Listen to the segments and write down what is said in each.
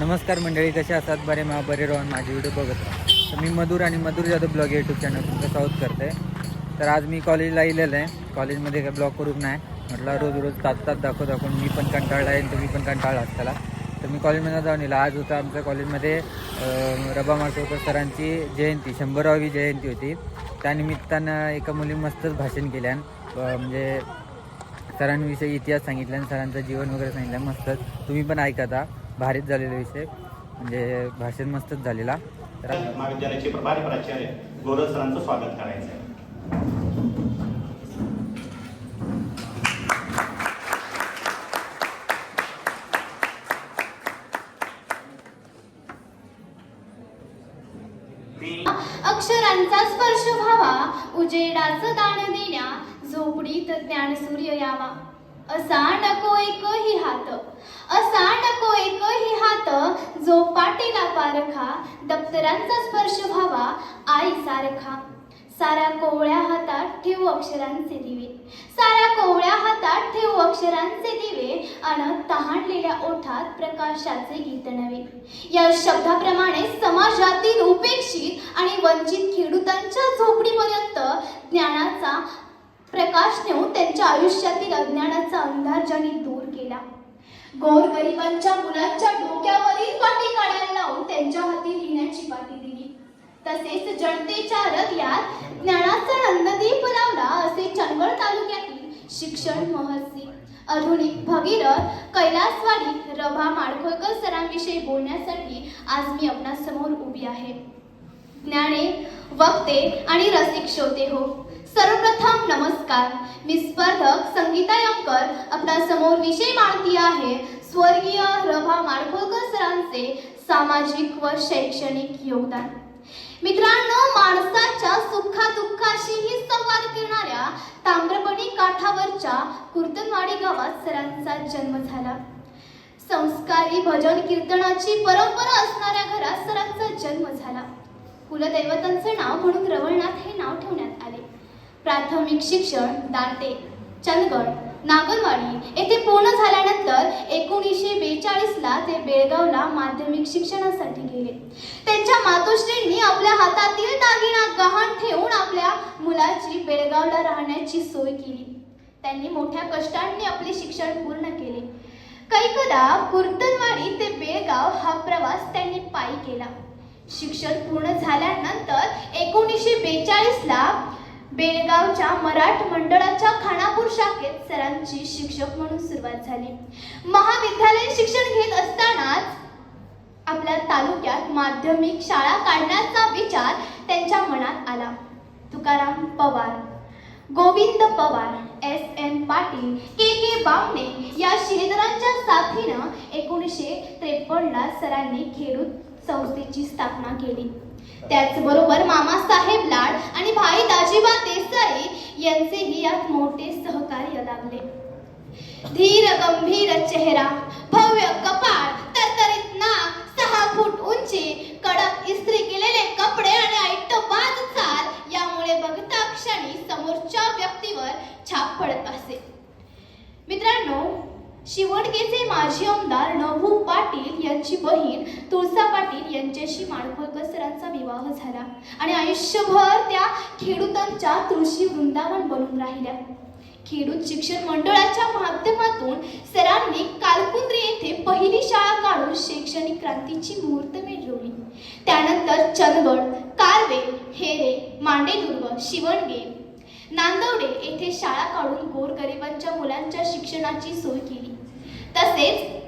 नमस्कार मंडळी कसे असतात? बरे मा बरे राहून माझे व्हिडिओ बघत तर मी मधुर आणि Madhur Jadhav blog YouTube channel तुमचं स्वागत करते. तर आज मी कॉलेजला इलेलं आहे. कॉलेजमध्ये काय ब्लॉग करू नाही. म्हटलं रोज रोज तात तात दाखव दाखवून मी पण कंटाळला आहे तुम्ही पण कंटाळला असताला तर मी कॉलेजमध्ये जाऊन येईल आज होतं आमच्या कॉलेजमध्ये रबा मासोकर सरांची जयंती शंभरावी जयंती होती. त्यानिमित्तानं एका मुली मस्तच भाषण केल्यान म्हणजे सरांविषयी इतिहास सांगितला आणि सरांचं जीवन वगैरे सांगितलं मस्तच तुम्ही पण ऐकता भारीच झालेला विषय. म्हणजे भाषण मस्तच झालेला. तर महाविद्यालयाचे प्रभारी प्राचार्य गोरज सरांचं स्वागत करायचं आहे अक्षरांचा स्पर्श व्हावा उजेडाचं दान देण्या झोपडीत ज्ञान सूर्य यावा. असा नको एकही हात असा नको एकही हात जो पाटीला सारखा दप्तरांचा स्पर्श व्हावा आई सारखा. साऱ्या कोवळ्या हातात ठेवू अक्षरांचे दिवे. साऱ्या कोवळ्या हातात ठेवू अक्षरांचे दिवे अन तहानलेल्या ओठात प्रकाशाचे गीत नवे या शब्दाप्रमाणे समाजातील उपेक्षित आणि वंचित खेडूतांच्या झोपडीपर्यंत ज्ञानाचा प्रकाश नेऊन त्यांच्या आयुष्यातील अज्ञानाचा अंधार ज्यांनी दूर केला. गोरगरिबांच्या मुलांच्या डोक्यावरील पाटी काढायला लावून त्यांच्या हाती लिहिण्याची पाटी दिली. तसेच जनतेच्या हृदयात ज्ञानाचा नंददीप लावला असे चंदगड तालुक्यातील शिक्षण महर्षी आधुनिक भगीरथ कैलासवाडी रभा माडखोळकर सरांविषयी बोलण्यासाठी आज मी आपणासमोर उभी आहे. ज्ञाने वक्ते आणि रसिक श्रोते हो. सर्वप्रथम नमस्कार. मी स्पर्धक संगीता आपल्यासमोर विषय मांडती आहे. स्वर्गीय रभा माडखोळकर सरांचे सामाजिक व शैक्षणिक योगदान. मित्रांनो माणसाच्या सुखादुःखाशीही संवाद करणाऱ्या ताम्रपणी काठावरच्या कुर्तनवाडी गावात सरांचा जन्म झाला. संस्कारी भजन कीर्तनाची परंपरा असणाऱ्या घरात सरांचा जन्म झाला. कुलदैवतांचे नाव म्हणून रवळनाथ हे नाव ठेवण्यात आले. प्राथमिक शिक्षण दांटे चंदगड नागरवाडी येथे पूर्ण झाल्यानंतर एकोणीसशे बेचाळीस ला ते बेळगावला माध्यमिक शिक्षणासाठी गेले. त्यांच्या मातोश्रींनी आपल्या हातातील दागिना गहाण ठेवून आपल्या मुलाची बेळगावला राहण्याची सोय केली. त्यांनी मोठ्या कष्टांनी आपले शिक्षण पूर्ण केले. कैकदा कुर्तनवाडी ते बेळगाव हा प्रवास त्यांनी पायी केला. शिक्षण पूर्ण झाल्यानंतर एकोणीसशे बेचाळीस ला बेळगावच्या मराठ मंडळाच्या खानापूर शाखेत सरांची शिक्षक म्हणून सुरुवात झाली. महाविद्यालयीन शिक्षण घेत असतानाच आपल्या तालुक्यात माध्यमिक शाळा काढण्याचा विचार त्यांच्या मनात आला. Tukaram Pawar Govind Pawar S N Patil K K Bamne या शिलेदारांच्या साथीनं एकोणीसशे त्रेपन्नला सरांनी खेडूत संस्थेची स्थापना केली. त्याचबरोबर मामासाहेब लाड आणि भाई दाजीबा देसाई यांचेही यात मोठे सहकार्य लाभले. धीर गंभीर चेहरा भव्य कपाळ तरतरीत नाक सहा फूट उंची कडक इस्त्री केलेले कपडे आणि ऐटबाज चाल यामुळे बघता क्षणी समोरच्या व्यक्तीवर छाप पडत असे. मित्रांनो शिवडकेचे माजी आमदार नभू पाटील यांची बहीण तुळसा पाटील यांच्याशी माडखोळकर सरांचा विवाह झाला आणि आयुष्यभर त्या खेडूतांच्या तुळशी वृंदावन बनून राहिल्या. खेडूत शिक्षण मंडळाच्या माध्यमातून सरांनी कालकुंद्री येथे पहिली शाळा काढून शैक्षणिक क्रांतीची मुहूर्त मिळवली. त्यानंतर चंदगड कारवे हेरे मांडेदुर्ग शिवणगे नांदवडे येथे शाळा काढून गोरगरिबांच्या मुलांच्या शिक्षणाची सोय केली. तसेच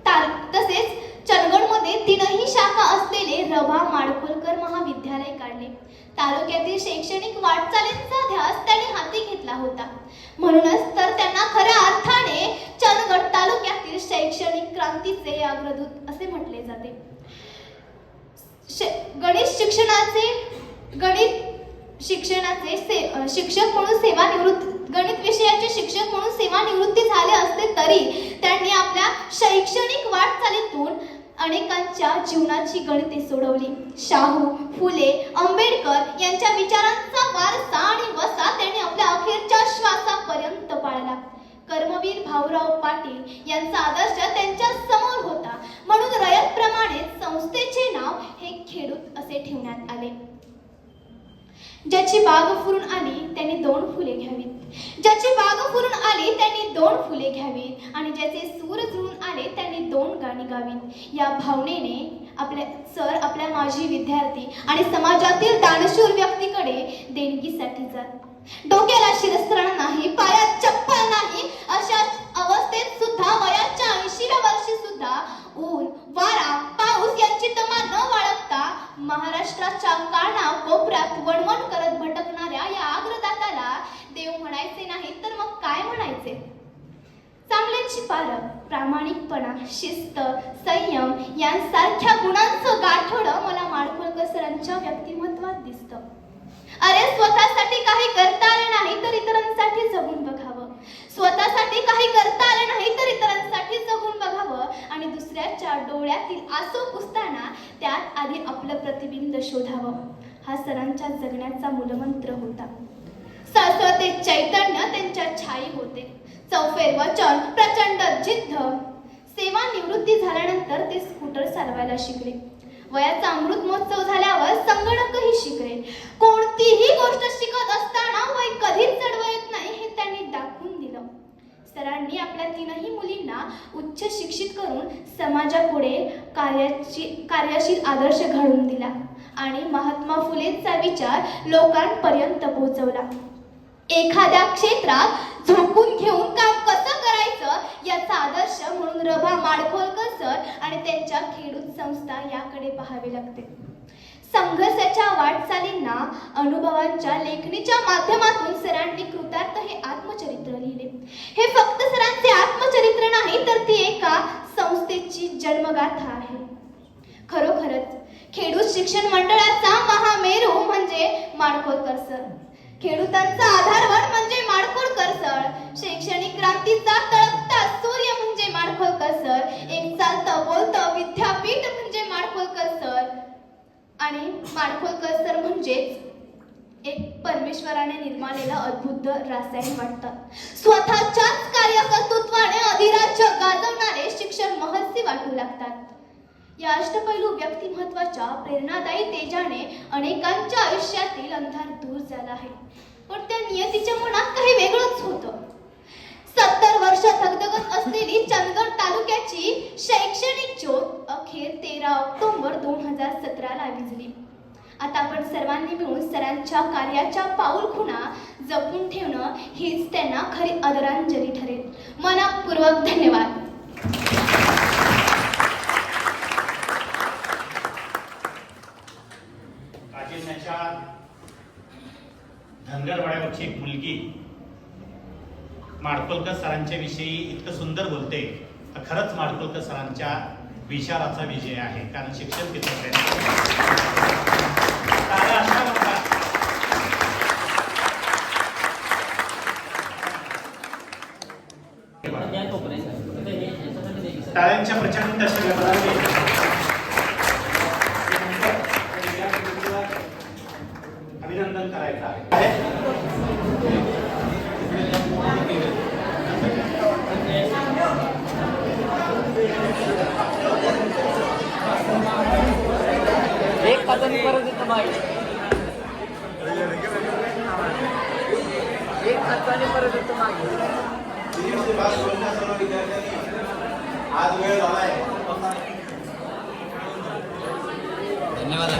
ताल तसेच चंदगडमध्ये तीनही शाखा असलेले रभा माडखोलकर महाविद्यालय काढले. तालुक्यातील शैक्षणिक वाटचालींचा ध्यास त्यांनी हाती घेतला होता. म्हणूनच तर त्यांना खऱ्या अर्थाने चंदगड तालुक्यातील शैक्षणिक क्रांतीचे अग्रदूत असे म्हटले जाते. श- गणित शिक्षणाचे गणित शिक्षणाचे से शिक्षक म्हणून सेवानिवृत्त गणित विषयाचे शिक्षक म्हणून सेवानिवृत्ती झाले असते तरी त्यांनी आपल्या शैक्षणिक वाटचालीतून अनेकांच्या जीवनाची गणिते सोडवली. शाहू फुले आंबेडकर यांच्या विचारांचा वारसा आणि वसा त्यांनी आपल्या अखेरच्या श्वासापर्यंत पाळला. कर्मवीर भाऊराव पाटील यांचा आदर्श त्यांच्यासमोर होता. म्हणून रयतप्रमाणे संस्थेचे नाव हे खेडूत असे ठेवण्यात आले. ज्याची बाग फुरून आली त्यांनी दोन फुले घ्यावीत. ज्याची बाग फुरून आली त्यांनी दोन फुले घ्यावीत. आणि ज्याचे सूर जुळून आले त्यांनी दोन गाणी गावीत. या भावनेने आपल्या सर आपल्या माजी विद्यार्थी आणि समाजातील दानशूर व्यक्तीकडे देणगीसाठी जात. डोक्याला शिरस्त्राण नाही पायात चप्पल नाही अशा अवस्थेत सुद्धा वयाच्या ऐंशीव्या वर्षी सुद्धा ऊन वारा पाऊस यांची तमा न बाळगता महाराष्ट्राच्या काळ कोपऱ्यात वणवण करत भटकणाऱ्या या आग्रदाताला देव म्हणायचे नाही तर मग काय म्हणायचे? चांगल्याची पारख प्रामाणिकपणा शिस्त संयम यांसारख्या गुणांचं गाठोड मला माडखोलकर सरांच्या व्यक्तिमत्वात दिसतं. अरे स्वतःसाठी काही करता आलं नाही तर इतरांसाठी जगून बघावं. स्वतःसाठी काही करता आलं नाही तर इतरांसाठी जगून बघावं. आणि दुसऱ्याच्या डोळ्यातील आसू पुसताना त्यात आधी आपलं प्रतिबिंब शोधावं. हा सरांच्या जगण्याचा मूलमंत्र होता. सरस्वते चैतन्य त्यांच्या छाई होते. चौफेर वचन प्रचंड जिद्द सेवा निवृत्ती झाल्यानंतर ते स्कूटर चालवायला शिकले. वयाचा अमृत महोत्सव झाल्यावर संगणकही शिकले. कोणतीही गोष्ट शिकत असताना वय कधीच चढवत नाही हे त्यांनी दाखवून दिलं. सरांनी आपल्या तीनही मुलींना उच्च शिक्षित करून समाजापुढे कार्याची कार्यशील आदर्श घडवून दिला. आणि महात्मा फुलेंचा विचार लोकांपर्यंत पोहोचवला. एखाद्या क्षेत्रात झोकून घेऊन काम कसं करायचं याचा आदर्श म्हणून रभा माडखोलकर सर आणि त्यांच्या खेडूत संस्था याकडे पाहावे लागते. संघर्षाच्या वाटचालींना अनुभवांच्या लेखणीच्या माध्यमातून सरांनी कृतार्थ हे आत्मचरित्र लिहिले. हे फक्त सरांचे आत्मचरित्र नाही तर ती एका संस्थेची जन्मगाथा आहे. खरोखरच खेडूत शिक्षण मंडळाचा महामेरू म्हणजे माडखोरकर सर. खेडूतांचा आधारवर म्हणजे माडखोरकर सर. शैक्षणिक क्रांतीचा तळपता सूर्य म्हणजे माडखोरकर सर. एक चालतं बोलतं विद्यापीठ म्हणजे माडखोरकर सर. आणि माडखोरकर सर म्हणजेच एक परमेश्वराने निर्मालेला अद्भुत रासायन वाटतात स्वतःच्याच कार्यकर्तृत्वाने अधिराज्य गाजवणारे शिक्षण महत्सी वाटू लागतात. या अष्टपैलू व्यक्तिमत्वाच्या प्रेरणादायी तेजाने अनेकांच्या आयुष्यातील अंधार दूर झाला आहे. पण त्या नियतीच्या मनात काही वेगळंच होतं. सत्तर वर्ष धगधगत असलेली चंदगड तालुक्याची शैक्षणिक ज्योत अखेर तेरा ऑक्टोबर दोन हजार सतराला विजली आता आपण सर्वांनी मिळून सरांच्या कार्याच्या पाऊल खुणा जपून ठेवणं हीच त्यांना खरी आदरांजली ठरेल. मनापूर्वक धन्यवाद. धनगरवाड्यावरची एक मुलगी. माडकोलकर सरांच्या विषयी इतकं सुंदर बोलते. तर खरंच माडकोलकर सरांच्या विचाराचा विजय आहे. कारण शिक्षण तिथं अशा म्हणतात टाळ्यांच्या प्रचंड अशा गजराने अभिनंदन करायचं आहे एक हाताने परत येतो मागे एक हाताने परत मागे. आज वेळ झालाय. धन्यवाद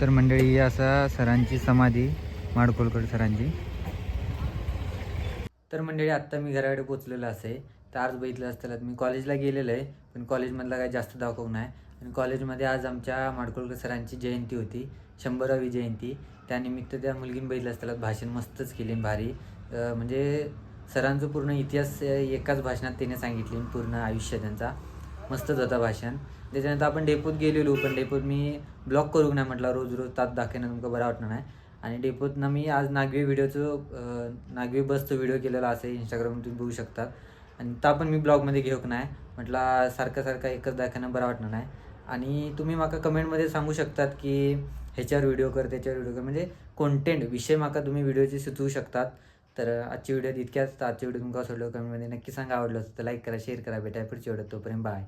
तर मंडळी ही असा सरांची समाधी माडकोलकर सरांची. तर मंडळी आत्ता मी घराकडे पोचलेलो असे. तर आज बघितलं असताना मी कॉलेजला गेलेलो आहे पण कॉलेजमधला काही जास्त दाखवू नाही. आणि कॉलेजमध्ये आज आमच्या माडकोलकर सरांची जयंती होती शंभरावी जयंती. त्यानिमित्त त्या मुलगीने बघितलं असताना भाषण मस्तच केले भारी. म्हणजे सरांचं पूर्ण इतिहास एकाच भाषणात त्याने सांगितले पूर्ण आयुष्य त्यांचा. मस्तच होता भाषण. त्याच्यानंतर आपण डेपोत गेलेलो पण डेपोत मी ब्लॉक करूक नाही म्हटलं रोज रोज तात दाखवणं तुमका बरं वाटणार नाही. आणि डेपोतनं मी आज नागवी व्हिडिओचं नागवी बसचं व्हिडिओ केलेला असं इंस्टाग्राम तुम्ही बघू शकता. आणि ता पण मी ब्लॉगमध्ये घेऊक नाही म्हटलं सारखं सारखं एकच दाखवणं बरं वाटणार नाही. आणि तुम्ही माका कमेंटमध्ये सांगू शकतात की ह्याच्यावर व्हिडिओ कर त्याच्यावर व्हिडिओ कर. म्हणजे कॉन्टेंट विषय माका तुम्ही व्हिडिओचे सुचवू शकतात. तर आजची व्हिडिओ इतक्याच. तर आजची व्हिडिओ तुमका सोडलो कमेंटमध्ये नक्की सांगा. आवडलं असतं तर लाईक करा शेअर करा. भेटा पुढची व्हिडिओ तोपर्यंत बाय.